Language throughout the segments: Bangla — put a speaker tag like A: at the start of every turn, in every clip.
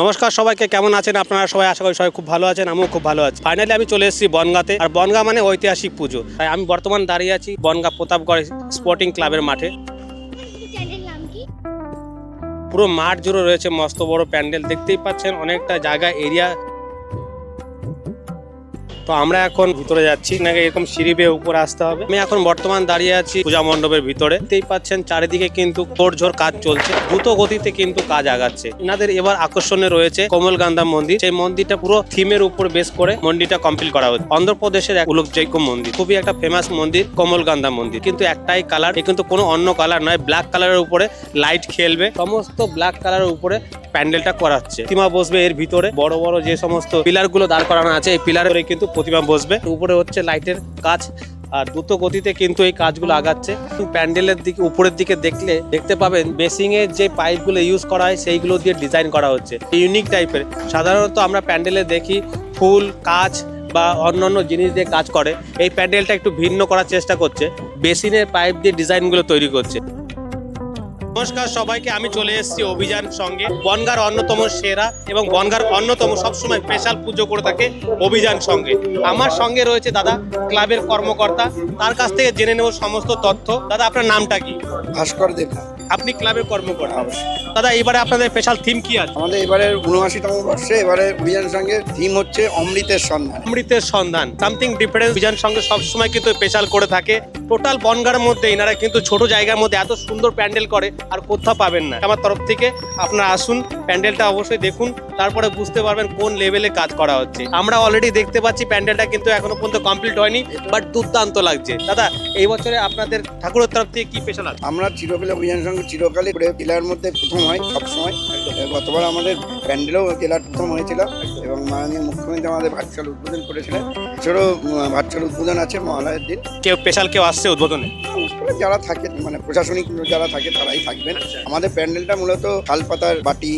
A: নমস্কার সবাইকে, কেমন আছেন আপনারা সবাই? আশা করি সবাই খুব ভালো আছেন, আমিও খুব ভালো আছি। ফাইনালি আমি চলে এসেছি বনগাতে, আর বনগা মানে ঐতিহাসিক পুজো। তাই আমি বর্তমান দাঁড়িয়ে আছি বনগা প্রতাপগড় স্পোর্টিং ক্লাবের মাঠে। পুরো মাঠ জুড়ে রয়েছে মস্ত বড় প্যান্ডেল, দেখতেই পাচ্ছেন অনেকটা জায়গা, এরিয়া তো আমরা এখন ভিতরে যাচ্ছি। নাকি এরকম সিঁড়ি বেয়ে উপরে আসতে হবে। আমি এখন বর্তমান দাঁড়িয়ে আছি পূজা মণ্ডপের ভিতরে। দেখতেই পাচ্ছেন, চারিদিকে কিন্তু তোড়ঝোড় কাজ চলছে। দ্রুত গতিতে কিন্তু কাজ আগাচ্ছে। এনাদের এবার আকর্ষণে রয়েছে কমলগান্ধা মন্দির। সেই মন্দিরটা পুরো থিমের উপর বেস করে মন্দিরটা কমপ্লিট করা হচ্ছে অন্ধ্রপ্রদেশের এক উল্লেখযোগ্য মন্দির। খুবই একটা ফেমাস মন্দির কমলগান্ধা মন্দির। কিন্তু একটাই কালার এ কিন্তু কোনো অন্য কালার নয়। ব্ল্যাক কালারের উপরে লাইট খেলবে। সমস্ত ব্ল্যাক কালারের উপরে প্যান্ডেলটা করাচ্ছে। প্রতিমা বসবে এর ভিতরে। বড় বড় যে সমস্ত পিলারগুলো দাঁড় করানো আছে, এই পিলারে কিন্তু প্রতিমা বসবে। উপরে হচ্ছে লাইটের কাজ, আর দ্রুত গতিতে কিন্তু এই কাজগুলো আগাচ্ছে। প্যান্ডেলের দিকে, উপরের দিকে দেখলে দেখতে পাবেন বেসিং এর যে পাইপগুলো ইউজ করা হয়, সেইগুলো দিয়ে ডিজাইন করা হচ্ছে। ইউনিক টাইপের সাধারণত আমরা প্যান্ডেলে দেখি ফুল, কাজ বা অন্যান্য জিনিস দিয়ে কাজ করে। এই প্যান্ডেলটা একটু ভিন্ন করার চেষ্টা করছে। বেসিনের পাইপ দিয়ে ডিজাইনগুলো তৈরি করছে। নমস্কার, সবাইকে আমি চলে এসেছি অভিযান সঙ্গে। বনগার অন্যতম সেরা এবং বনগার অন্যতম সবসময় স্পেশাল পুজো করে থাকে অভিযান সঙ্গে। আমার সঙ্গে রয়েছে দাদা ক্লাবের কর্মকর্তা। তার কাছ থেকে জেনে নেব সমস্ত তথ্য। দাদা, আপনার নামটা কি?
B: ভাস্কর দেবনা
A: আপনি ক্লাবের কর্মকর্তা দাদা এবারে আপনাদের স্পেশাল থিম কি আছে?
B: আমাদের এবারের উনআশিতম বর্ষে এবারে অভিযানের সঙ্গে থিম হচ্ছে অমৃতের সন্ধান।
A: অমৃতের সন্ধান। সামথিং ডিফারেন্স অভিযান সঙ্গে সবসময় কিন্তু স্পেশাল করে থাকে। টোটাল বনগার মধ্যে এনারা কিন্তু ছোট জায়গার মধ্যে এত সুন্দর প্যান্ডেল করে আর কোথাও পাবেন না। আমার তরফ থেকে আপনারা আসুন প্যান্ডেলটা অবশ্যই দেখুন তারপরে বুঝতে পারবেন কোন লেভেলে কাজ করা হচ্ছে। আমরা অলরেডি দেখতে পাচ্ছি প্যান্ডেলটা কিন্তু এখনও পর্যন্ত কমপ্লিট হয়নি বাট দুর্দান্ত লাগছে। দাদা এই বছরে আপনাদের ঠাকুরের তরফ থেকে কি স্পেশাল আছে?
B: আমরা চিরকালে অভিযান সঙ্গে চিরকালে করে জেলার মধ্যে প্রথম হয় সবসময়। গতবার আমাদের প্যান্ডেলও জেলার প্রথম হয়েছিল এবং মাননীয় মুখ্যমন্ত্রী আমাদের ভার্চুয়াল উদ্বোধন করেছিলেন। এছাড়াও ভার্চুয়াল উদ্বোধন আছে মহালয়ের দিন।
A: কেউ স্পেশাল কেউ আসছে উদ্বোধনে?
B: যারা থাকে মানে প্রশাসনিক যারা থাকে তারাই থাকবেন। আমাদের প্যান্ডেলটা মূলত শালপাতার বাটি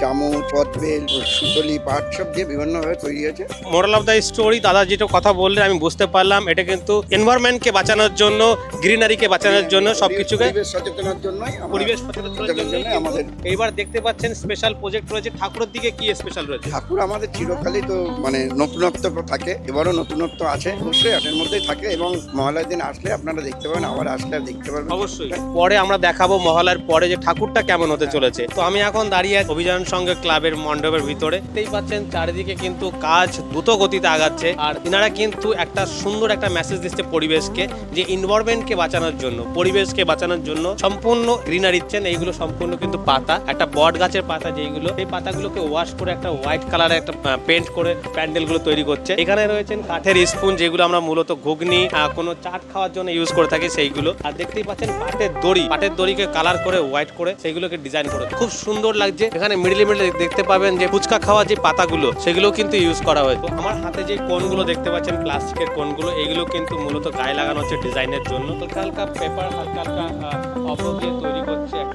B: চামচ পদ্মেল সুতলি পাট সব দিয়ে বিভিন্নভাবে তৈরি হয়েছে।
A: মোরাল অফ দ্য স্টোরি দাদা যেটা কথা বললেন আমি বুঝতে পারলাম। এটা কিন্তু এনভায়রনমেন্টকে বাঁচানোর জন্য গ্রিনারিকে বাঁচানোর জন্য সবকিছুকে
B: সচেতনার জন্যই
A: পরিবেশ
B: সচেতনার আমাদের
A: এইবার দেখতে পাচ্ছেন স্পেশাল প্রজেক্ট রয়েছে। ঠাকুরের দিকে কি স্পেশাল রয়েছে?
B: ঠাকুর আমাদের চিরকালই তো মানে নতুনত্ব থাকে এবারও নতুনত্ব আছে অবশ্যই এর মধ্যেই থাকে এবং মহালয়ের দিন আসলে আপনারা দেখতে পাবেন আবার আসলে দেখতে পারবেন
A: অবশ্যই। পরে আমরা দেখাবো মহলার পরে যে ঠাকুরটা কেমন হতে চলেছে। তো আমি এখন দাঁড়িয়ে অভিযান সঙ্গে ক্লাবের মণ্ডপের ভিতরে। দেখতেই পাচ্ছেন চারিদিকে কিন্তু কাজ দ্রুত গতিতে আগাচ্ছে। আর তিনারা কিন্তু একটা সুন্দর একটা মেসেজ দিচ্ছে পরিবেশকে যে এনভায়রনমেন্টকে বাঁচানোর জন্য পরিবেশকে বাঁচানোর জন্য সম্পূর্ণ গ্রিনারি দিচ্ছেন এইগুলো সম্পূর্ণ কিন্তু পাতা। একটা বট গাছের পাতা যেইগুলো, এই পাতাগুলোকে ওয়াশ করে একটা হোয়াইট কালারের একটা পেন্ট করে প্যান্ডেলগুলো তৈরি করছে। এখানে রয়েছেন কাঠের স্পুন যেগুলো আমরা মূলত ঘুগনি কোনো চাট খাওয়ার জন্য ইউজ করে থাকি সেইগুলো। আর দেখতেই পাচ্ছেন পাটের দড়ি, পাটের দড়িকে কালার করে হোয়াইট করে সেইগুলোকে ডিজাইন করে। খুব সুন্দর লাগছে। এখানে মিডলে মিডলে দেখতে পাবেন যে ফুচকা খাওয়া যে পাতাগুলো, সেগুলো কিন্তু ইউজ করা হয়েছে আমার হাতে যে কোনগুলো দেখতে পাচ্ছেন প্লাস্টিকের কোনগুলো এগুলো কিন্তু মূলত গায়ে লাগানো হচ্ছে ডিজাইনের জন্য। হালকা হালকা পেপার হালকা হালকা অপর দিয়ে তৈরি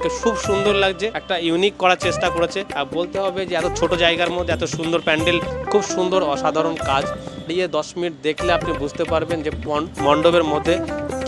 A: একটা খুব সুন্দর লাগছে। একটা ইউনিক করার চেষ্টা করেছে। আর বলতে হবে যে, এত ছোট জায়গার মধ্যে এত সুন্দর প্যান্ডেল, খুব সুন্দর অসাধারণ কাজ। দিয়ে দশ মিনিট দেখলে আপনি বুঝতে পারবেন যে মণ্ডপের মধ্যে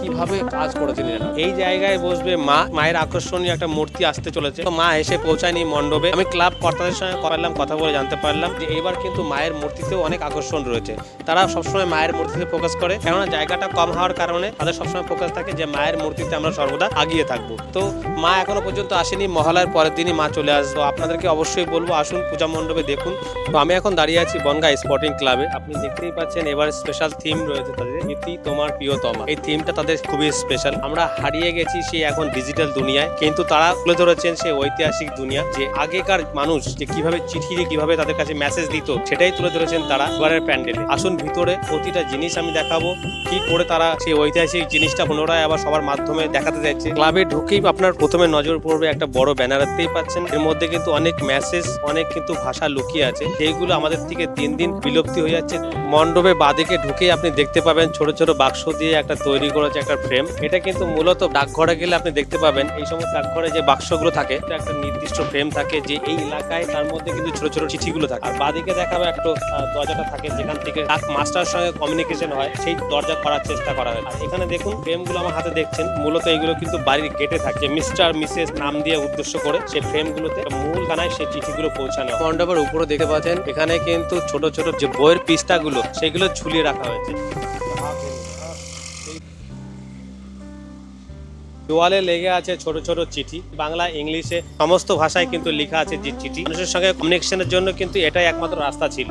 A: কীভাবে কাজ করেছেন এই জায়গায় বসবে মা, মায়ের আকর্ষণীয় একটা মূর্তি আসতে চলেছে। তো মা এসে পৌঁছায়নি মণ্ডপে। আমি ক্লাব কর্তাদের সঙ্গে পারলাম কথা বলে জানতে পারলাম যে এবার কিন্তু মায়ের মূর্তিতেও অনেক আকর্ষণ রয়েছে। তারা সবসময় মায়ের মূর্তিতে ফোকাস করে। কেননা জায়গাটা কম হওয়ার কারণে তাদের সবসময় ফোকাস থাকে যে মায়ের মূর্তিতে আমরা সর্বদা আগিয়ে থাকব। তো মা এখনও পর্যন্ত আসেনি, মহালয়ার পরের দিনই মা চলে আসব। আপনাদেরকে অবশ্যই বলব, আসুন পূজা মণ্ডপে দেখুন। তো আমি এখন দাঁড়িয়ে আছি বনগা স্পোর্টিং ক্লাবে আপনি দেখতেই পাচ্ছেন, এবার স্পেশাল থিম রয়েছে তাদের। ইতি তোমার প্রিয়তমা। এই থিমটা তাদের খুবই স্পেশাল আমরা হারিয়ে গেছি সেই এখন ডিজিটাল দুনিয়ায়, কিন্তু তারা তুলে ধরেছেন সেই ঐতিহাসিক দুনিয়া যে আগেকার মানুষ যে কীভাবে চিঠি দিয়ে কীভাবে তাদের কাছে মেসেজ দিত, সেটাই তুলে ধরেছেন তারা এবারের প্যান্ডেলে আসুন ভিতরে প্রতিটা জিনিস আমি দেখাবো, কি করে তারা সেই ঐতিহাসিক জিনিসটা পুনরায় আবার সবার মাধ্যমে দেখাতে যাচ্ছে ক্লাবে ঢুকেই আপনার প্রথমে নজর পড়বে একটা বড় ব্যানার দেখতেই পাচ্ছেন। এর মধ্যে কিন্তু অনেক মেসেজ অনেক কিন্তু ভাষা লুকিয়ে আছে। সেইগুলো আমাদের থেকে দিন দিন বিলুপ্তি হয়ে যাচ্ছে। মণ্ডপে বাদিকে ঢুকেই আপনি দেখতে পাবেন ছোট ছোট বাক্স দিয়ে একটা তৈরি করেছে একটা ফ্রেম এটা কিন্তু মূলত ডাকঘরে গেলে আপনি দেখতে পাবেন, এই সমস্ত ডাকঘরে যে বাক্সগুলো থাকে, এটা একটা নির্দিষ্ট ফ্রেম থাকে যে এই এলাকায় তার মধ্যে কিন্তু ছোট ছোট চিঠিগুলো থাকে। আর বাদিকে দেখাবে একটা দরজাটা থাকে যেখান থেকে ডাক মাস্টার সঙ্গে কমিউনিকেশন হয়, সেই দরজা করার চেষ্টা করা হয়। আর এখানে দেখুন ফ্রেমগুলো আমার হাতে দেখছেন, মূলত এইগুলো কিন্তু বাড়ির গেটে থাকে। মিস্টার মিসেস নাম দিয়ে উদ্দেশ্য করে সেই ফ্রেমগুলোতে মূল গানায় সেই চিঠিগুলো পৌঁছানো। মণ্ডপের উপরে দেখতে পাচ্ছেন, এখানে কিন্তু ছোট ছোট যে বইয়ের পিসটাগুলো সেগুলো ঝুলিয়ে রাখা হয়েছে। দেওয়ালে লেগে আছে ছোট ছোট চিঠি। বাংলা, ইংলিশে সমস্ত ভাষায় কিন্তু লেখা আছে যে চিঠি। মানুষের সঙ্গে কমিউনিকেশনের জন্য কিন্তু এটাই একমাত্র রাস্তা ছিল।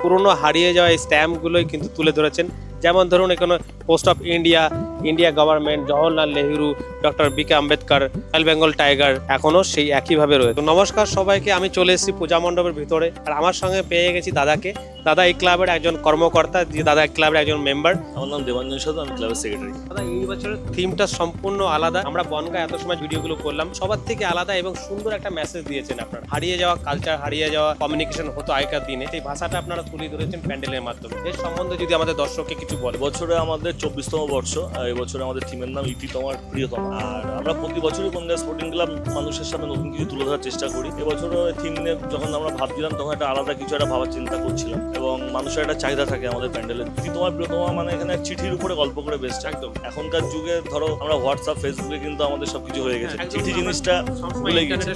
A: পুরনো হারিয়ে যাওয়া স্ট্যাম্পগুলোই কিন্তু তুলে ধরেছেন। যেমন ধরুন এখানে post of India India government Jawaharlal Nehru doctor B K Ambedkar royal Bengal tiger এখনও সেই একইভাবে রয়েছে। নমস্কার সবাইকে, আমি চলে এসেছি পূজা মণ্ডপের ভিতরে। আর আমার সঙ্গে পেয়ে গেছি দাদাকে। দাদা এই ক্লাবের একজন কর্মকর্তা যে দাদা এই ক্লাবের একজন মেম্বার
C: আমার নাম দেবাঞ্জন সাধু আমি ক্লাবের সেক্রেটারি
A: দাদা এই বছরের থিমটা সম্পূর্ণ আলাদা। আমরা বনগা এত সময় ভিডিওগুলো করলাম। সবার থেকে আলাদা এবং সুন্দর একটা মেসেজ দিয়েছেন আপনারা। হারিয়ে যাওয়া কালচার হারিয়ে যাওয়া কমিউনিকেশন হতো আগেকার দিনে। সেই ভাষাটা আপনারা তুলে ধরেছেন প্যান্ডেলের মাধ্যমে। এর সম্বন্ধে যদি আমাদের দর্শককে কিছু বলে
C: বছরে আমাদের চব্বিশতম বর্ষ আর বছরে আমাদের থিমের নাম ইটি তোমার প্রিয়তম। আর আমরা প্রতি বছরই বনগা স্পোর্টিং ক্লাব মানুষের সামনে নতুন কিছু তুলে ধরার চেষ্টা করি। এবছরও থিম নিয়ে যখন আমরা ভাবছিলাম তখন একটা আলাদা কিছু একটা ভাবার চিন্তা করছিলাম। এবং মানুষের একটা চাহিদা থাকে আমাদের প্যান্ডেলে। ইটি তোমার প্রিয়তমা মানে এখানে চিঠির উপরে গল্প করে বেস্ট একদম। এখনকার যুগে ধরো আমরা হোয়াটসঅ্যাপ ফেসবুকে কিন্তু আমাদের সবকিছু হয়ে গেছে। চিঠি জিনিসটা ভুলে গেছি।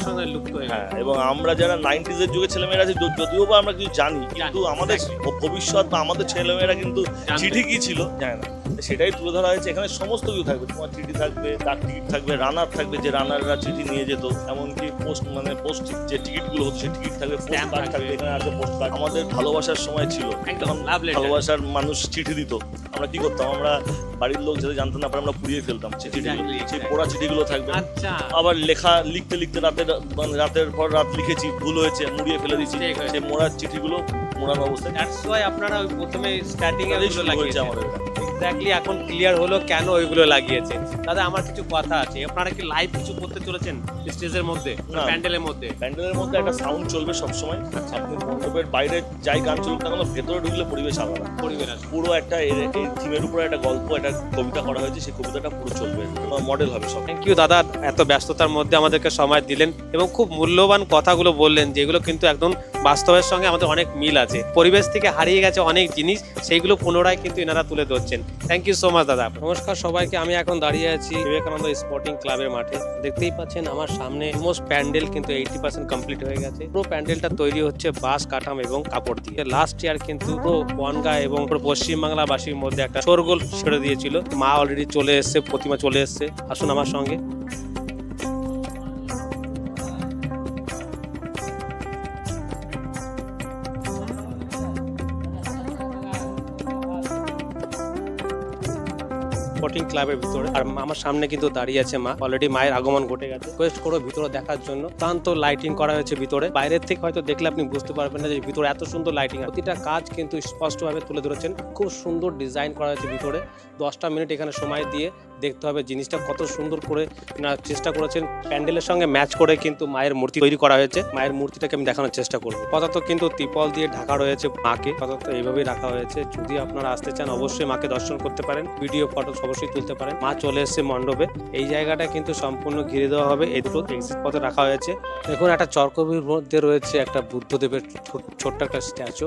A: হয়ে
C: এবং আমরা যারা নাইনটিজের যুগে ছেলেমেয়েরা আছে যদিও বা আমরা কিছু জানি কিন্তু আমাদের ভবিষ্যৎ বা আমাদের ছেলেমেয়েরা কিন্তু চিঠি কি ছিল? জানে না। সেটাই তুলে ধরা হয়েছে। এখানে সমস্ত কিছু থাকবে। তোমার চিঠি থাকবে ডাক টিকিট থাকবে রানার থাকবে যে রানাররা চিঠি নিয়ে যেত এমনকি পোস্ট মানে পোস্ট যে টিকিটগুলো হতো সেই টিকিট থাকবে পোস্ট কার্ড।
A: থাকবে
C: এখানে আছে পোস্ট কার্ড আমাদের ভালোবাসার সময় ছিল। তখন ভালোবাসার মানুষ চিঠি দিত। আমরা কি করতাম? আমরা বাড়ির লোক যাতে জানতাম না আমরা পুড়িয়ে ফেলতাম চিঠিগুলো
A: Exactly,
C: সেই. পোড়া চিঠিগুলো থাকবে।
A: আচ্ছা।
C: আবার লেখা লিখতে লিখতে রাতের মানে রাতের পর রাত লিখেছি ভুল হয়েছে মুড়িয়ে ফেলে দিয়েছি। সেই মোড়ার চিঠিগুলো মোড়ানো অবস্থায়।
A: আপনারা প্রথমে স্টার্টিং এ
C: আমাদের
A: এক্স্যাক্টলি এখন ক্লিয়ার হলো কেন ওইগুলো লাগিয়েছে। দাদা আমার কিছু কথা আছে। আপনারা কি লাইভ কিছু করতে চলেছেন স্টেজের মধ্যে? প্যান্ডেলের মধ্যে?
C: প্যান্ডেলের মধ্যে একটা সাউন্ড চলবে সবসময়। আপনি মণ্ডপের বাইরে যাই গান চলুক না কেন ভেতরে ঢুকলে পরিবেশ আলাদা।
A: পরিবেশ আছে।
C: পুরো একটা এই থিমের উপরে একটা গল্প একটা কবিতা করা হয়েছে সেই কবিতাটা পুরো চলবে। মডেল হবে সব।
A: থ্যাংক ইউ দাদা এত ব্যস্ততার মধ্যে আমাদেরকে সময় দিলেন এবং খুব মূল্যবান কথাগুলো বললেন যেগুলো কিন্তু একদম বাস্তবের সঙ্গে আমাদের অনেক মিল আছে। পরিবেশ থেকে হারিয়ে গেছে অনেক জিনিস, সেইগুলো পুনরায় কিন্তু এনারা তুলে ধরছেন। থ্যাংক ইউ সো মাচ দাদা। নমস্কার সবাইকে, আমি এখন দাঁড়িয়ে আছি বিবেকানন্দ স্পোর্টিং ক্লাবের মাঠে। দেখতেই পাচ্ছেন আমার সামনে অলমোস্ট প্যান্ডেল কিন্তু এইটি পার্সেন্ট কমপ্লিট হয়ে গেছে। পুরো প্যান্ডেলটা তৈরি হচ্ছে বাঁশ, কাঠাম এবং কাপড় দিয়ে। লাস্ট ইয়ার কিন্তু পুরো বনগা এবং পশ্চিমবাংলাবাসীর মধ্যে একটা শোরগোল ছেড়ে দিয়েছিল। মা অলরেডি চলে এসছে, প্রতিমা চলে এসছে। আসুন আমার সঙ্গে। স্পোর্টিং ক্লাবের ভিতরে। আর আমার সামনে কিন্তু দাঁড়িয়ে আছে মা। অলরেডি মায়ের আগমন ঘটে গেছে। রিকোয়েস্ট করো ভিতরে দেখার জন্য। তান্ত লাইটিং করা হয়েছে ভিতরে। বাইরের থেকে হয়তো দেখলে আপনি বুঝতে পারবেন না যে ভিতরে এত সুন্দর লাইটিং প্রতিটা কাজ কিন্তু স্পষ্টভাবে তুলে ধরেছেন। খুব সুন্দর ডিজাইন করা হয়েছে ভিতরে। দশটা মিনিট এখানে সময় দিয়ে দেখতে হবে জিনিসটা কত সুন্দর করে চেষ্টা করেছেন। প্যান্ডেলের সঙ্গে ম্যাচ করে কিন্তু মায়ের মূর্তি তৈরি করা হয়েছে। মায়ের মূর্তিটাকে আমি দেখানোর চেষ্টা করব। আপাতত কিন্তু ত্রিপল দিয়ে ঢাকা রয়েছে মাকে। আপাতত এইভাবেই রাখা হয়েছে। যদি আপনারা আসতে চান, অবশ্যই মাকে দর্শন করতে পারেন। ভিডিও ফটো অবশ্যই তুলতে পারেন। মা চলে এসছে মণ্ডপে। এই জায়গাটা কিন্তু সম্পূর্ণ ঘিরে দেওয়া হবে। এই দুটো এক্সিট পথে রাখা হয়েছে। দেখুন, একটা চরকবির মধ্যে রয়েছে একটা বুদ্ধদেবের ছোট্ট একটা স্ট্যাচু।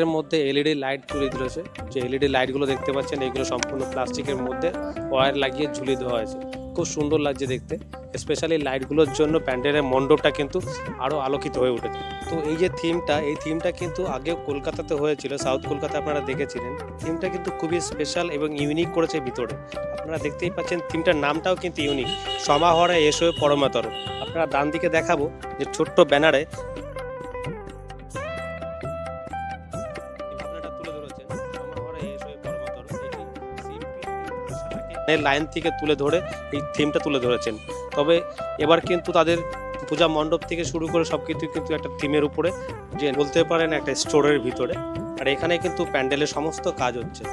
A: এর মধ্যে এলইডি লাইট তুলে দিয়েছে। যে এলইডি লাইটগুলো দেখতে পাচ্ছেন, এইগুলো সম্পূর্ণ প্লাস্টিকের মধ্যে ওয়ার লাগিয়ে ঝুলিয়ে দেওয়া হয়েছে। খুব সুন্দর লাগছে দেখতে স্পেশালি লাইটগুলোর জন্য প্যান্ডেলের মণ্ডপটা কিন্তু আরও আলোকিত হয়ে উঠেছে। তো এই যে থিমটা এই থিমটা কিন্তু আগেও কলকাতাতে হয়েছিল সাউথ কলকাতা আপনারা দেখেছিলেন। থিমটা কিন্তু খুবই স্পেশাল এবং ইউনিক করেছে ভিতরে। আপনারা দেখতেই পাচ্ছেন থিমটার নামটাও কিন্তু ইউনিক সমাহরে এসো পরমাতর। আপনারা ডান দিকে দেখাবো যে ছোট্ট ব্যানারে এটি লাইন থেকে তুলে ধরে, এই থিমটা তুলে ধরেছেন। তবে এবার কিন্তু তাদের পূজা মণ্ডপ থেকে শুরু করে সব কিছু কিন্তু একটা থিমের উপরে, যে বলতে পারেন একটা স্টোরের ভিতরে। আর এখানে কিন্তু প্যান্ডেলের সমস্ত কাজ হচ্ছে।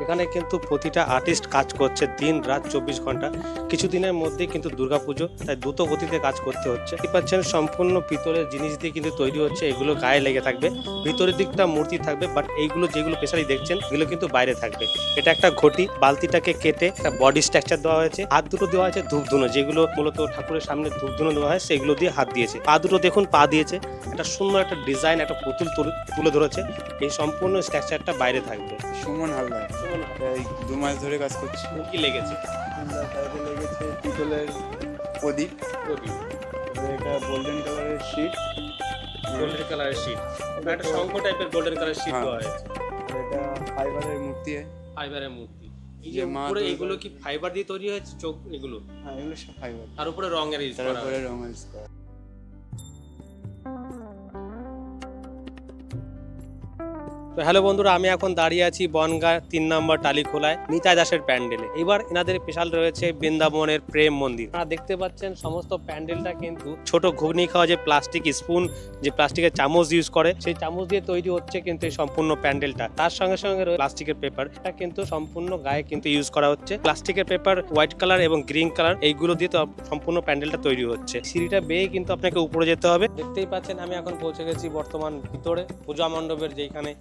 A: এখানে কিন্তু প্রতিটা আর্টিস্ট কাজ করছে দিন রাত চব্বিশ ঘণ্টা। কিছুদিনের মধ্যে কিন্তু দুর্গাপুজো, তাই দ্রুত গতিতে কাজ করতে হচ্ছে। দেখতে পাচ্ছেন সম্পূর্ণ পিতলের জিনিস দিয়ে কিন্তু তৈরি হচ্ছে, এগুলো গায়ে লেগে থাকবে। ভিতরের দিকটা মূর্তি থাকবে বাট এইগুলো যেগুলো পেশারি দেখছেন, এগুলো কিন্তু বাইরে থাকবে। এটা একটা ঘটি, বালতিটাকে কেটে একটা বডি স্ট্রাকচার দেওয়া হয়েছে। হাত দুটো দেওয়া হয়েছে ধূপধুনো, যেগুলো মূলত ঠাকুরের সামনে ধূপ ধুনো দেওয়া হয়, সেগুলো দিয়ে হাত দিয়েছে। পা দুটো দেখুন, পা দিয়েছে। একটা সুন্দর একটা ডিজাইন একটা পুতুল তুলে- তুলে ধরেছে। এই সম্পূর্ণ স্ট্রাকচারটা বাইরে থাকবে।
D: সুমন হালদার। এই দু মাস ধরে কাজ করছি।
A: কি লেগেছে?
D: লেগেছে পিতলের প্রদীপ। তারপরে এটা গোল্ডেন কালারের শিট
A: গোল্ডেন কালারের শিট একটা শঙ্খ টাইপের গোল্ডেন কালারের শিট। দেওয়া হয়েছে।
D: এটা ফাইবারের মূর্তি।
A: ফাইবারের মূর্তি। এই যে
D: যে
A: উপরে এগুলো কি ফাইবার দিয়ে তৈরি হয়েছে? চোখ এগুলো?
D: হ্যাঁ এগুলো সব ফাইবার
A: তার উপরে রঙের ইউজ করা হয়েছে।
D: রোমান্স করা
A: তো হ্যালো বন্ধুরা, আমি এখন দাঁড়িয়ে আছি বনগা তিন নম্বর টালিখোলায় নিতাই দাসের প্যান্ডেলে। এবার এনাদের স্পেশাল রয়েছে বৃন্দাবনের প্রেম মন্দির। আপনারা দেখতে পাচ্ছেন সমস্ত প্যান্ডেলটা কিন্তু ছোট ঘুগনি খাওয়া যে প্লাস্টিক স্পুন, যে প্লাস্টিকের চামচ ইউজ করে, সেই চামচ দিয়ে তৈরি হচ্ছে কিন্তু এই সম্পূর্ণ প্যান্ডেলটা। তার সঙ্গে সঙ্গে প্লাস্টিকের পেপার। এটা কিন্তু সম্পূর্ণ গায়ে কিন্তু ইউজ করা হচ্ছে। প্লাস্টিকের পেপার, হোয়াইট কালার এবং গ্রিন কালার, এইগুলো দিয়ে তো সম্পূর্ণ প্যান্ডেলটা তৈরি হচ্ছে। সিঁড়িটা বেয়ে কিন্তু আপনাকে উপরে যেতে হবে। দেখতেই পাচ্ছেন, আমি এখন পৌঁছে গেছি বর্তমান ভিতরে, পূজা মণ্ডপের যেখানে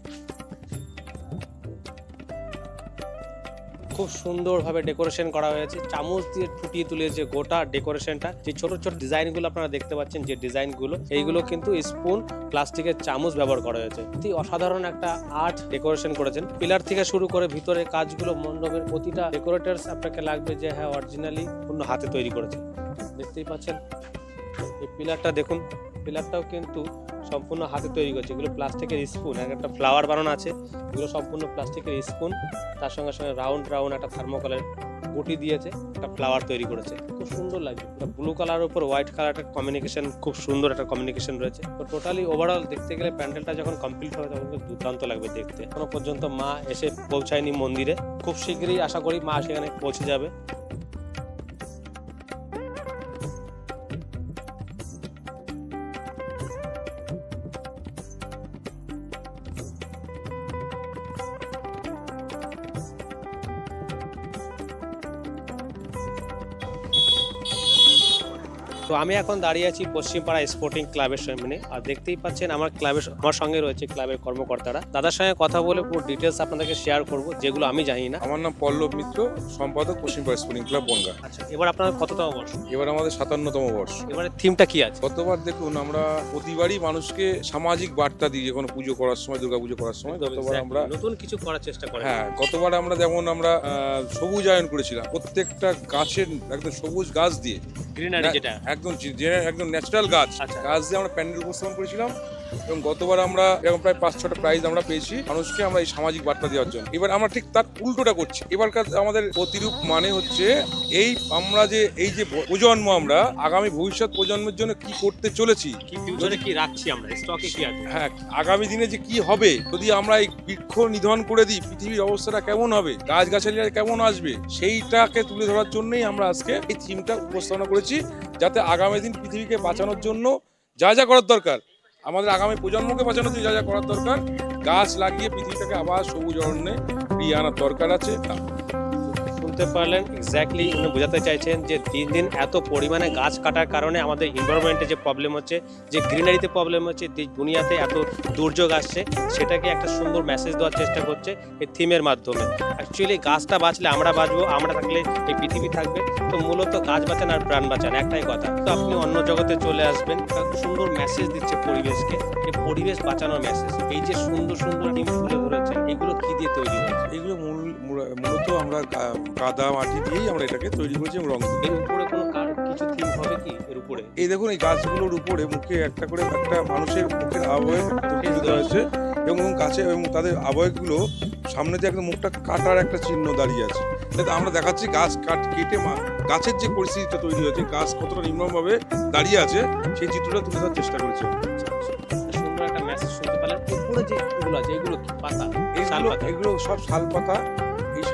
A: খুব সুন্দরভাবে ডেকোরেশন করা হয়েছে। চামচ দিয়ে ফুটিয়ে তুলেছে গোটা ডেকোরেশনটা যে ছোট ছোট ডিজাইনগুলো আপনারা দেখতে পাচ্ছেন, যে ডিজাইনগুলো এইগুলো কিন্তু স্পুন প্লাস্টিকের চামচ ব্যবহার করা হয়েছে। অতি অসাধারণ একটা আর্ট ডেকোরেশন করেছেন। পিলার থেকে শুরু করে ভিতরে কাজগুলো, মণ্ডপের প্রতিটা ডেকোরেটার্স আপনাকে লাগবে যে হ্যাঁ অরিজিনালি পূর্ণ হাতে তৈরি করেছে। দেখতেই পাচ্ছেন? এই পিলারটা দেখুন। পিলারটাও কিন্তু সম্পূর্ণ হাতে তৈরি করছে। এগুলো প্লাস্টিকের স্পুন, এক একটা ফ্লাওয়ার বানানো আছে। এগুলো সম্পূর্ণ প্লাস্টিকের স্পুন। তার সঙ্গে সঙ্গে রাউন্ড রাউন্ড একটা থার্মোকলের গুটি দিয়েছে, একটা ফ্লাওয়ার তৈরি করেছে। খুব সুন্দর লাগছে। ব্লু কালার উপর হোয়াইট কালার একটা কমিউনিকেশন খুব সুন্দর একটা কমিউনিকেশন রয়েছে। তো টোটালি ওভারঅল দেখতে গেলে প্যান্ডেলটা যখন কমপ্লিট হবে তখন কিন্তু দুর্দান্ত লাগবে দেখতে। এখনও পর্যন্ত মা এসে পৌঁছায়নি মন্দিরে। খুব শীঘ্রই আশা করি মা সেখানে পৌঁছে যাবে। আমি এখন দাঁড়িয়ে আছি পশ্চিমপাড়া স্পোর্টিং ক্লাবের সামনে। আর দেখতেই পাচ্ছেন আমার ক্লাবের আমার সঙ্গে রয়েছে ক্লাবের কর্মকর্তারা। দাদার সঙ্গে কথা বলে পুরো ডিটেলস আপনাদেরকে শেয়ার করব যেগুলো আমি জানি না।
E: আমার নাম পল্লব মিত্র সম্পাদক পশ্চিমবঙ্গ স্পোর্টিং ক্লাব বনগা।
A: আচ্ছা এবার আপনার কততম বর্ষ?
E: এবার আমাদের সাতান্নতম বর্ষ।
A: এবারে থিমটা কি আছে?
E: গতবার দেখুন আমরা প্রতিবারই মানুষকে সামাজিক বার্তা দিই যে কোনো পুজো করার সময় দুর্গা পুজো করার সময়। গতবার আমরা
A: নতুন কিছু করার চেষ্টা করি
E: হ্যাঁ গতবার আমরা যেমন আমরা সবুজায়ন করেছিলাম প্রত্যেকটা গাছের একদম সবুজ গাছ দিয়ে।
A: গ্রিনারি যেটা।
E: একদম যে- যে একদম ন্যাচারাল গাছ
A: আচ্ছা।
E: গাছ দিয়ে আমরা প্যান্ডেল উপস্থাপন করেছিলাম এবং গতবার আমরা এরকম প্রায় পাঁচ ছটা প্রাইজ আমরা পেয়েছি। মানুষকে আমরা এই সামাজিক বার্তা দেওয়ার জন্য। এবার আমরা ঠিক তার উল্টোটা করছি। এবার এবারকার আমাদের প্রতিরূপ মানে হচ্ছে এই আমরা যে এই যে প্রজন্ম আমরা আগামী ভবিষ্যৎ প্রজন্মের জন্য কি করতে চলেছি
A: কি রাখছি আমরা স্টকে কি আছে?
E: হ্যাঁ আগামী দিনে যে কি হবে যদি আমরা এই বৃক্ষ নিধন করে দিই পৃথিবীর অবস্থাটা কেমন হবে গাছগাছালিরা কেমন আসবে সেইটাকে তুলে ধরার জন্যই আমরা আজকে এই থিমটা উপস্থাপনা করেছি যাতে আগামী দিন পৃথিবীকে বাঁচানোর জন্য যা যা করার দরকার আমাদের আগামী প্রজন্মকে বাঁচানোর জন্য যা যা করার দরকার, গাছ লাগিয়ে পৃথিবীটাকে আবার সবুজ অরণ্যে ফিরিয়ে আনার দরকার আছে।
A: শুনতে পারলেন এক্স্যাক্টলি উনি বোঝাতে চাইছেন যে দিন দিন এত পরিমাণে গাছ কাটার কারণে আমাদের এনভায়রনমেন্টে যে প্রবলেম হচ্ছে, যে গ্রিনারিতে প্রবলেম হচ্ছে দুনিয়াতে এত দুর্যোগ আসছে, সেটাকে একটা সুন্দর মেসেজ দেওয়ার চেষ্টা করছে এই থিমের মাধ্যমে। অ্যাকচুয়ালি গাছটা বাঁচলে আমরা বাঁচবো, আমরা থাকলে এই পৃথিবী থাকবে। তো মূলত গাছ বাঁচান আর প্রাণ বাঁচান, একটাই কথা। তো আপনি অন্য জগতে চলে আসবেন সুন্দর মেসেজ দিচ্ছে পরিবেশকে, এই পরিবেশ বাঁচানোর মেসেজ এই যে সুন্দর সুন্দর থিম তুলে ধরেছে, এগুলো কি দিয়ে তৈরি হয়েছে?
E: এগুলো মূল মূল- মূলত আমরা কাদা মাটি দিয়েই আমরা এটাকে তৈরি করেছি এবং রং।
A: এর উপরে কোনো কার কিছু থিম হবে কি এর উপরে?
E: এই দেখুন এই গাছগুলোর উপরে মুখে একটা করে একটা মানুষের মুখের তুলে দেওয়া হয়েছে এবং গাছে এবং তাদের আবয়বগুলো সামনে দিয়ে একটা মুখটা কাটার একটা চিহ্ন দাঁড়িয়ে আছে। যাতে আমরা দেখাচ্ছি গাছ কাট কেটে মা গাছের যে পরিস্থিতিটা তৈরি হয়েছে গাছ কতটা নির্মমভাবে দাঁড়িয়ে আছে সেই চিত্রটা তুলে ধরার চেষ্টা করেছে
A: সুন্দর একটা মেসেজ শুনতে পেলেন। উপরে যে এগুলো আছে পাতা।
E: এগুলো সব শাল পাতা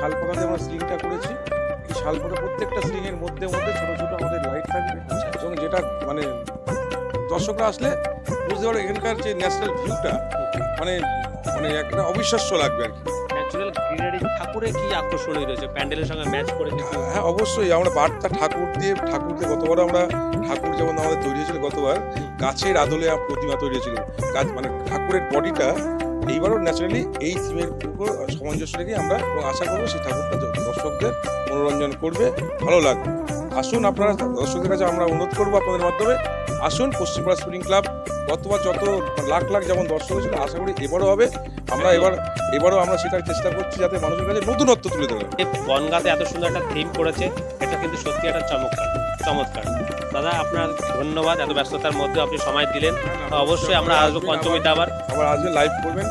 E: এই শাল পাতা দিয়ে আমরা স্লিংটা করেছি। এই শাল পাতা প্রত্যেকটা স্লিং এর মধ্যে মধ্যে ছোট ছোট আমাদের লাইট থাকবে। এবং যেটা মানে দর্শকরা আসলে বুঝতে পারবে এখানকার যে ন্যাচারাল ভিউটা মানে মানে একটা অবিশ্বাস্য লাগবে আর কি।
A: ন্যাচারাল গ্রিনারি ঠাকুরের কি আকর্ষণীয় রয়েছে? প্যান্ডেলের সঙ্গে ম্যাচ করে
E: হ্যাঁ অবশ্যই আমরা বার্তা ঠাকুর দিয়ে ঠাকুর দিয়ে গতবার আমরা ঠাকুর যেমন আমাদের তৈরি হয়েছিল গতবার গাছের আদলে প্রতিমা তৈরি হয়েছিল। গাছ মানে ঠাকুরের বডিটা এইবারও ন্যাচারালি এই থিমের উপর সামঞ্জস্য রেখে আমরা আশা করব সেই ঠাকুরটা দর্শকদের মনোরঞ্জন করবে, ভালো লাগবে। আসুন আপনারা দর্শকদের কাছে আমরা অনুরোধ করব আপনাদের মাধ্যমে, আসুন পশ্চিমপাড়া স্পোর্টিং ক্লাব গতবার যত লাখ লাখ যেমন দর্শক হয়েছিল আশা করি এবারও হবে। আমরা এবার, এবারও আমরা সেটার চেষ্টা করছি যাতে মানুষের কাছে নতুনত্ব তুলে ধরে
A: বনগাতে এত সুন্দর একটা থিম করেছে, এটা কিন্তু সত্যি একটা চমৎকার চমৎকার। দাদা আপনার ধন্যবাদ এত ব্যস্ততার মধ্যে আপনি সময় দিলেন। অবশ্যই আমরা আসব পঞ্চমীতে আবার
E: আবার আসবেন লাইভ করবেন।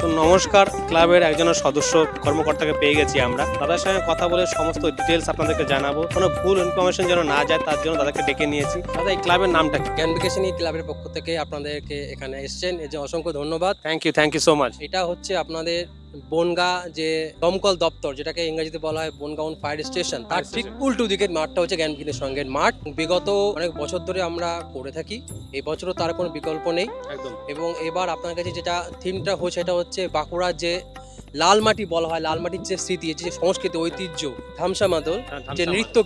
A: তো নমস্কার ক্লাবের একজন সদস্য কর্মকর্তাকে পেয়ে গেছি আমরা। দাদার সঙ্গে কথা বলে সমস্ত ডিটেলস আপনাদেরকে জানাব। কোনো ভুল ইনফরমেশন যেন না যায় তার জন্য দাদাকে ডেকে নিয়েছি। দাদা এই ক্লাবের নামটা কি?
F: জ্ঞানবিকেশনী ক্লাবের পক্ষ থেকে আপনাদেরকে এখানে এসেছেন। এই যে অসংখ্য ধন্যবাদ।
A: Thank you thank you so much
F: এটা হচ্ছে আপনাদের বনগা যে দমকল দপ্তর যেটাকে ইংরেজিতে বলা হয় বনগাঁও ফায়ার স্টেশন তার ঠিক উল্টো দিকের মাঠটা হচ্ছে জ্ঞানবিকেশনী সঙ্গের মাঠ। বিগত অনেক বছর ধরে আমরা করে থাকি এই বছরও তার কোনো বিকল্প নেই।
A: একদম।
F: এবং এবার আপনার কাছে যেটা থিমটা হচ্ছে সেটা হচ্ছে বাঁকুড়ার যে লাল মাটি বলা হয় লাল মাটির যে স্মৃতি যে সংস্কৃতি ঐতিহ্য ধামসা মাদল যে নৃত্য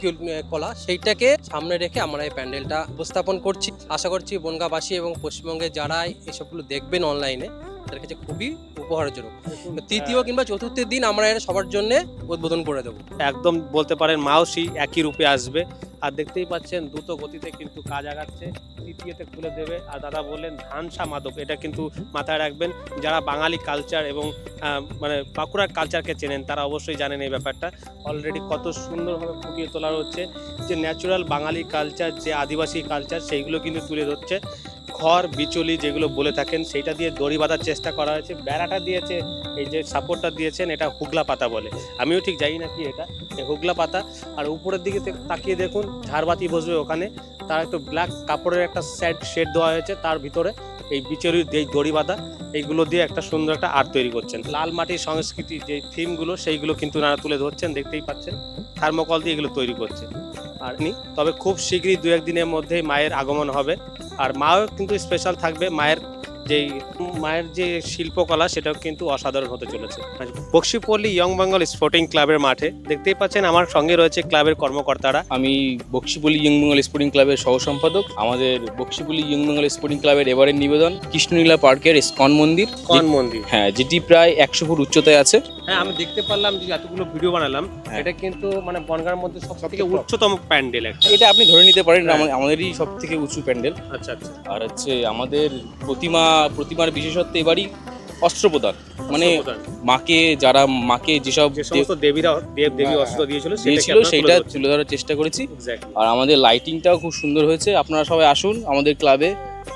F: কলা সেইটাকে সামনে রেখে আমরা এই প্যান্ডেলটা উপস্থাপন করছি। আশা করছি বনগাঁবাসী এবং পশ্চিমবঙ্গে যারা এসবগুলো দেখবেন অনলাইনে তাদের কাছে খুবই উপহারজনক। তৃতীয় কিংবা চতুর্থের দিন আমরা এটা সবার জন্য উদ্বোধন করে দেবো।
A: একদম বলতে পারেন মাউসি একই রূপে আসবে। আর দেখতেই পাচ্ছেন দ্রুত গতিতে কিন্তু কাজ আগাচ্ছে, তৃতীয়তে খুলে দেবে। আর দাদা বললেন ধানসা মাদক, এটা কিন্তু মাথায় রাখবেন। যারা বাঙালি কালচার এবং মানে বাঁকুড়ার কালচারকে চেনেন, তারা অবশ্যই জানেন এই ব্যাপারটা। অলরেডি কত সুন্দরভাবে ফুটিয়ে তোলা হচ্ছে। যে ন্যাচুরাল বাঙালি কালচার যে আদিবাসী কালচার সেইগুলো কিন্তু তুলে ধরছে। খড়, বিচুলি যেগুলো বলে থাকেন, সেইটা দিয়ে দড়ি বাঁধার চেষ্টা করা হয়েছে। বেড়াটা দিয়েছে, এই যে সাপোর্টটা দিয়েছেন, এটা হুগলা পাতা বলে। আমিও ঠিক জানি না কি এটা এই হুগলা পাতা। আর উপরের দিকে তাকিয়ে দেখুন, ঝাড়বাতি বসবে ওখানে। তার একটু ব্ল্যাক কাপড়ের একটা সেট শেড দেওয়া হয়েছে, তার ভিতরে এই বিচুরির যে দড়ি বাঁধা, এইগুলো দিয়ে একটা সুন্দর একটা আর্ট তৈরি করছেন। লাল মাটির সংস্কৃতি যে থিমগুলো সেইগুলো কিন্তু নানা তুলে ধরছেন, দেখতেই পাচ্ছেন। থার্মোকল দিয়ে এগুলো তৈরি করছে। আর তবে খুব শীঘ্রই দু একদিনের মধ্যেই মায়ের আগমন হবে। আর মাও কিন্তু স্পেশাল থাকবে মায়ের যেই মায়ের যে শিল্পকলা সেটাও কিন্তু অসাধারণ হতে চলেছে। বক্সিপল্লী ইয়ং বেঙ্গল স্পোর্টিং ক্লাবের মাঠে দেখতেই পাচ্ছেন আমার সঙ্গে রয়েছে ক্লাবের কর্মকর্তারা।
G: আমি বক্সিপুলি ইয়ং বেঙ্গল স্পোর্টিং ক্লাবের সহ সম্পাদক আমাদের বক্সিপুলি ইয়ং বেঙ্গল স্পোর্টিং ক্লাবের এবারের নিবেদন কৃষ্ণনীলা পার্কের স্কন মন্দির।
A: কন মন্দির।
G: হ্যাঁ যেটি প্রায় একশো ফুট উচ্চতায় আছে।
A: হ্যাঁ আমি দেখতে পারলাম যে এতগুলো ভিডিও বানালাম।
G: হ্যাঁ।
A: এটা কিন্তু মানে বনগাঁর মধ্যে সব থেকে উচ্চতম প্যান্ডেল একটা।
G: এটা আপনি ধরে নিতে পারেন
A: হ্যাঁ।
G: আমাদেরই সব থেকে উঁচু প্যান্ডেল।
A: আচ্ছা আচ্ছা।
G: আর হচ্ছে আমাদের প্রতিমা প্রতিমার বিশেষত্ব এবারই অস্ত্রপ্রদান মানে মাকে যারা মাকে যেসব
A: দেবীরা দেব দেবী
G: হ্যাঁ,
A: অস্ত্র দিয়েছিল
G: তুলে ধরার চেষ্টা করেছি। আর আমাদের লাইটিংটাও খুব সুন্দর হয়েছে। আপনারা সবাই আসুন আমাদের ক্লাবে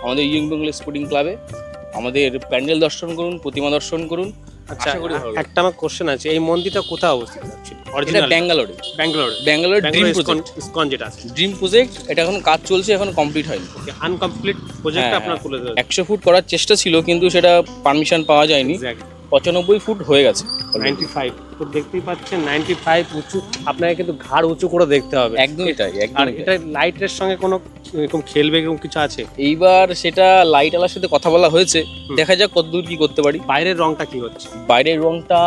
G: আমাদের ইয়ং বেঙ্গল স্পোর্টিং ক্লাবে আমাদের প্যান্ডেল দর্শন করুন প্রতিমা দর্শন করুন।
A: আচ্ছা। একটা আমার কোশ্চেন আছে এই মন্দিরটা কোথায় অবস্থিত? অরিজিনাল
G: ব্যাঙ্গালোরে।
A: ব্যাঙ্গালোর।
G: ব্যাঙ্গালোর ড্রিম প্রজেক্ট
A: ইসকন যেটা আছে।
G: ড্রিম প্রজেক্ট এটা এখন কাজ চলছে এখন কমপ্লিট হয়নি।
A: আনকমপ্লিট প্রজেক্ট
G: হ্যাঁ,
A: আপনার তুলে ধরে
G: একশো ফুট করার চেষ্টা ছিল কিন্তু সেটা পারমিশন পাওয়া যায়নি। পঁচানব্বই ফুট হয়ে গেছে
A: নাইনটি ফাইভ তো দেখতেই পাচ্ছেন নাইনটি ফাইভ উঁচু আপনাকে কিন্তু ঘাড় উঁচু করে দেখতে হবে।
G: একদমই তাই
A: আর এটা লাইটের সঙ্গে কোনো এরকম খেলবে এরকম কিছু আছে?
G: এইবার সেটা লাইট আলার সাথে কথা বলা হয়েছে। দেখা যাক কতদূর কি করতে পারি।
A: বাইরের রংটা কি হচ্ছে?
G: বাইরের রংটা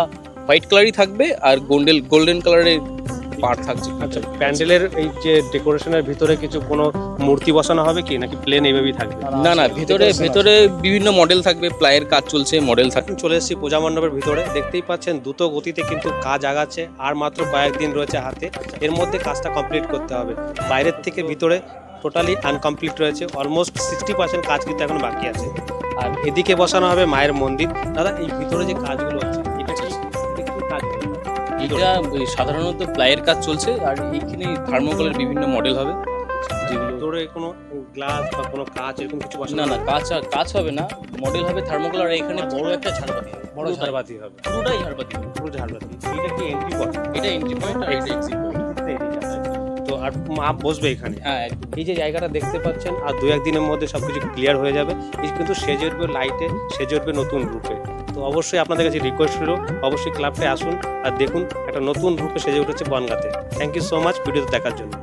G: হোয়াইট কালারই থাকবে আর গোল্ডেন গোল্ডেন কালারের পার থাকছে।
A: আচ্ছা প্যান্ডেলের এই যে ডেকোরেশনের ভিতরে কিছু কোনো মূর্তি বসানো হবে কি? নাকি প্লেন এইভাবেই থাকবে?
G: না না ভিতরে ভিতরে বিভিন্ন মডেল থাকবে প্লায়ের কাজ চলছে মডেল থাকবে।
A: চলে এসেছি পূজা মণ্ডপের ভিতরে। দেখতেই পাচ্ছেন দ্রুত গতিতে কিন্তু কাজ আগাচ্ছে আর মাত্র কয়েকদিন রয়েছে হাতে। এর মধ্যে কাজটা কমপ্লিট করতে হবে। বাইরের থেকে ভিতরে টোটালি আনকমপ্লিট রয়েছে। অলমোস্ট সিক্সটি পার্সেন্ট কাজ কিন্তু এখন বাকি আছে। আর এদিকে বসানো হবে মায়ের মন্দির। দাদা এই ভিতরে যে কাজগুলো হচ্ছে কাজ
G: এটা সাধারণত প্লাইয়ের কাজ চলছে আর এইখানে থার্মোকলের বিভিন্ন মডেল হবে। যেগুলো
A: কোনো গ্লাস বা কোনো এরকম কিছু বসানো
G: না না হবে? না মডেল হবে থার্মোকল আর এখানে বড় একটা ঝাড়বাতি
A: বড় ঝাড়বাতি। হবে।
G: পুরোটাই ঝাড়বাতি। হবে
A: পুরো ঝাড়বাতি। এটা কি এন্ট্রি পয়েন্ট
G: এটা এন্ট্রি পয়েন্ট আর এটা এক্সিট পয়েন্ট
A: তো আর মা বসবে এখানে?
G: হ্যাঁ
A: এই যে জায়গাটা দেখতে পাচ্ছেন আর দু একদিনের মধ্যে সবকিছু ক্লিয়ার হয়ে যাবে। কিন্তু সেজে উঠবে লাইটে সেজে উঠবে নতুন রূপে। অবশ্যই আপনাদের কাছে রিকোয়েস্ট রইল। অবশ্যই ক্লাবটায় আসুন আর দেখুন একটা নতুন রূপে সেজে উঠেছে বনগাতে। থ্যাংক ইউ সো মাচ ভিডিওতে দেখার জন্য।